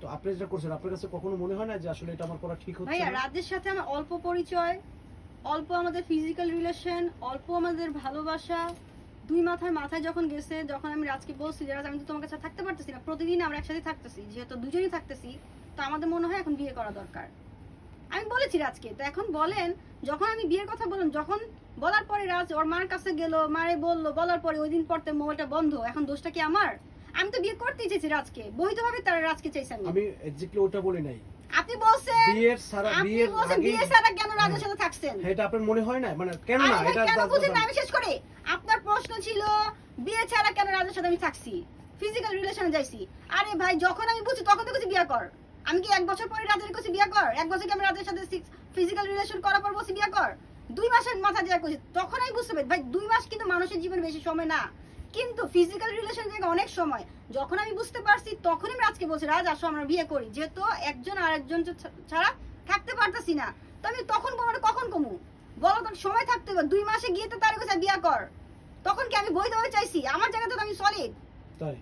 তো আপনি যেটা করছেন আপনার কাছে কখনো মনে হয় না যে আসলে এটা আমার করা ঠিক হচ্ছে ভাইয়া? রাজের সাথে আমার অল্প পরিচয় অল্প আমাদের ফিজিক্যাল রিলেশন অল্প আমাদের ভালোবাসা দুই মাথায় মাথায় যখন গেছে যখন আমি রাজকে বলছি যে রাজ আমি তো তোমার কাছে থাকতে পারতেছি না প্রতিদিন আমরা একসাথে থাকতেছি যেহেতু দুজনেই থাকতেছি তো আমাদের মনে হয় এখন বিয়ে করা দরকার। আমি বলেছি রাজকে তো এখন বলেন যখন আমি বিয়ের কথা বললাম যখন বলার পরে রাজ ওর মার কাছে গেল মারে বলল বলার পরে ওই দিন পরতে মোবাইলটা বন্ধ এখন দোষটা কি আমার? আমি তো বিয়ে করতেই চেয়েছি রাজকে। বৈধভাবে তারা রাজকে চাইছি আমি এক্স্যাক্টলি ওটা বলি নাই। আপনি বলছেন বিয়ের সারা বিয়ের বলছেন আগে বিয়ে ছাড়া কেন রাজের সাথে থাকছেন? এটা আপনার মনে হয় না? মানে কেন না? এটা কেন বুঝেন না? আমি শেষ করি। আপনার প্রশ্ন ছিল বিয়ে ছাড়া কেন রাজের সাথে আমি থাকছি? ফিজিক্যাল রিলেশনে যাইছি। আরে ভাই যখন আমি বুঝি তখন তো কিছু বিয়ে কর। আমি কি এক বছর পরে রাজের কাছে বিয়ে কর? এক বছর কি আমি রাজের সাথে ফিজিক্যাল রিলেশন করার পর বসে বিয়ে কর? দুই মাসের মাথা দেওয়া করছি তখন আমি বুঝতে পারি ভাই দুই মাস কিন্তু মানুষের জীবনে বেশি সময় না। কিন্তু ফিজিক্যাল রিলেশন থেকে অনেক সময়। যখন আমি বুঝতে পারছি তখন আমি রাজকে বলছি, রাজ, আসো, আমরা বিয়ে করি। যেহেতু একজন আর একজন ছাড়া থাকতে পারতেছি না। তো আমি তখন কমানো কখন কমু? বলো তখন সময় থাকতে হবে। দুই মাসে গিয়ে তো তার কাছে বিয়ে কর। তখন কি আমি বৈধভাবে চাইছি? আমার জায়গাতে তো আমি সলিড তাই?